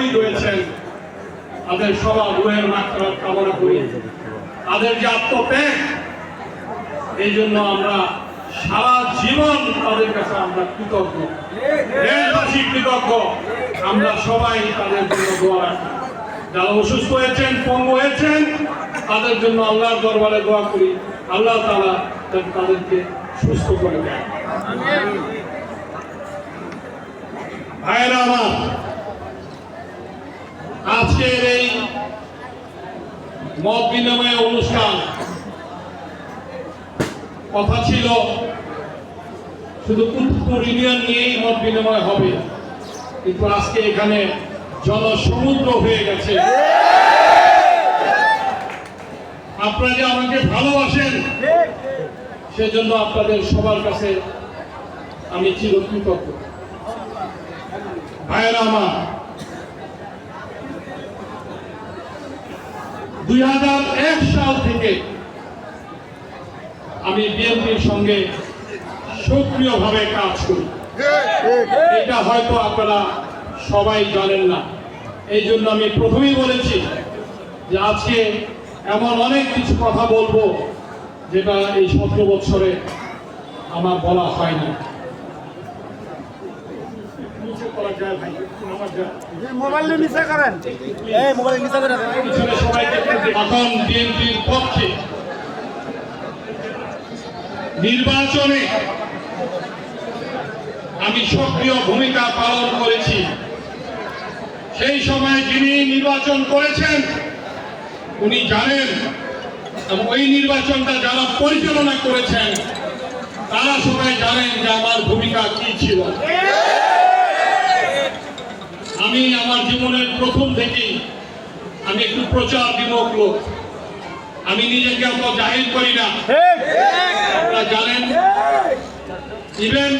শহীদ হয়েছেন তাদের সবার রুহের মাত্রা কামনা করি। তাদের যে আত্মত্যাগ, এই জন্য আমরা সারা জীবন তাদের কাছে আমরা কৃতজ্ঞ। দেশবাসী কৃতজ্ঞ। আমরা সবাই তাদের জন্য দোয়া রাখি। যারা অসুস্থ হয়েছেন, পঙ্গু হয়েছেন, তাদের জন্য আল্লাহর দরবারে দোয়া করি। আল্লাহ তালা তাদেরকে সুস্থ করে দেয় ভাইয়েরা আমার আজকের এই মত বিনিময় অনুষ্ঠান। কথা ছিল, শুধু কুতুবপুর ইউনিয়ন নিয়েই মত বিনিময় হবে। কিন্তু আজকে এখানে জনসমুদ্র হয়ে গেছে। আপনারা যে আমাকে ভালোবাসেন, সেজন্য আপনাদের সবার কাছে আমি চিরকৃতজ্ঞ। ভাইয়েরা আমার দুই হাজার এক সাল থেকে আমি বিএনপির সঙ্গে সক্রিয়ভাবে কাজ করি এটা হয়তো আপনারা সবাই জানেন না এই জন্য আমি প্রথমেই বলেছি যে আজকে এমন অনেক কিছু কথা বলব যেটা এই সতেরো বছরে আমার বলা হয় না ভাই। নির্বাচনে আমি সক্রিয় ভূমিকা পালন করেছি। সেই সময় যিনি নির্বাচন করেছেন, উনি জানেন এবং ওই নির্বাচনটা যারা পরিচালনা করেছেন, তারা সবাই জানেন যে আমার ভূমিকা কি ছিল। আমি আমার জীবনের প্রথম থেকেই আমি একটু প্রচার বিমুখ লোক। আমি নিজেকে অত জাহির করি না। আপনারা জানেন ইভেন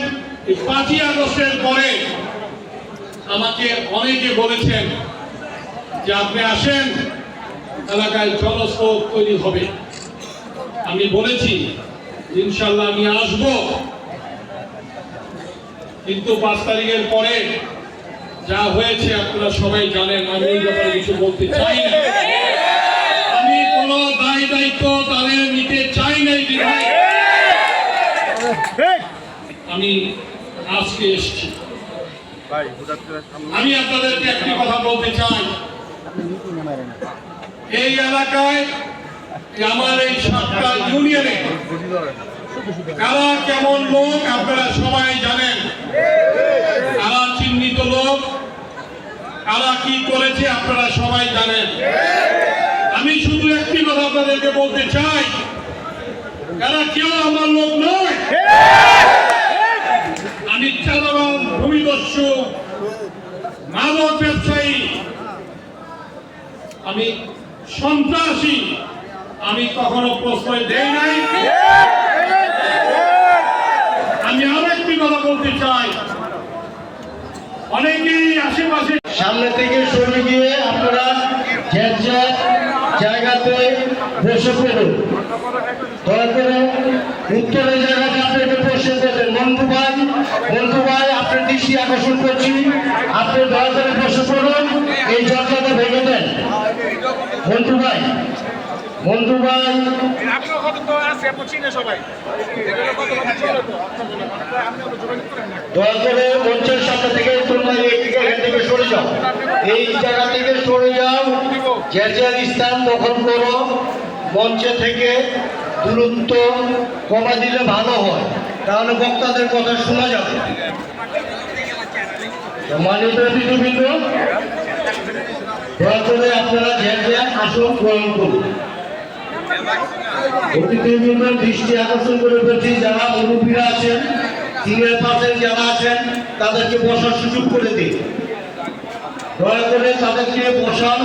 পাঁচই আগস্টের পরে আমাকে অনেকে বলেছেন যে আপনি আসেন, এলাকায় জলস্রোত তৈরি হবে। আমি বলেছি ইনশাল্লাহ আমি আসব। কিন্তু পাঁচ তারিখের পরে যা হয়েছে আপনারা সবাই জানেন, আমি এই ব্যাপারে কিছু বলতে চাই না। আমি কোনো দায় দায়িত্ব তাদের নিতে চাই নাই আমি আজকে এসেছি। আমি আপনাদেরকে একটি কথা বলতে চাই। এই এলাকায় আমার এই সাতটা ইউনিয়নে কারা কেমন লোক আপনারা সবাই জানেন। কারা চিহ্নিত লোক? কারা কি করেছে আপনারা সবাই জানেন। আমি শুধু একটি কথা আপনাদেরকে বলতে চাই। এরা কেউ আমার লোক নয়। আমি চালাবান ভূমিদস্যু, মাদক ব্যবসায়ী। আমি সন্ত্রাসী। আমি কখনো প্রশ্রয় দেই নাই। আমি আরও একটি কথা বলতে চাই। অনেকেই আশেপাশে সামনে থেকে সরে গিয়ে আপনারা জায়গাতে বসে পড়ুন। দয়া করে উত্তরের জায়গাতে আপনি একটু বসে পড়বেন বন্ধু ভাই বন্ধু ভাই, আপনার দৃষ্টি আকর্ষণ করছি। আপনি দয়া করে বসে পড়ুন। এই জায়গাটা ভেঙে দেন। বন্ধু ভাই বন্ধু ভাই। আপনার কত এই জায়গা থেকে সরে যাও। যে যার স্থান দখল করো। মঞ্চে থেকে দূরত্ব কমা দিলে ভালো হয়। তাহলে বক্তাদের কথা শোনা যাবে। আপনারা যে যার আসন করুন। অতিথিবৃন্দের দৃষ্টি আকর্ষণ করে বলছি যারা মুরব্বীরা আছেন সিনিয়র পার্সেন্ট যারা আছেন, তাদেরকে বসার সুযোগ করে দিন। দয়া করে তাদেরকে বসান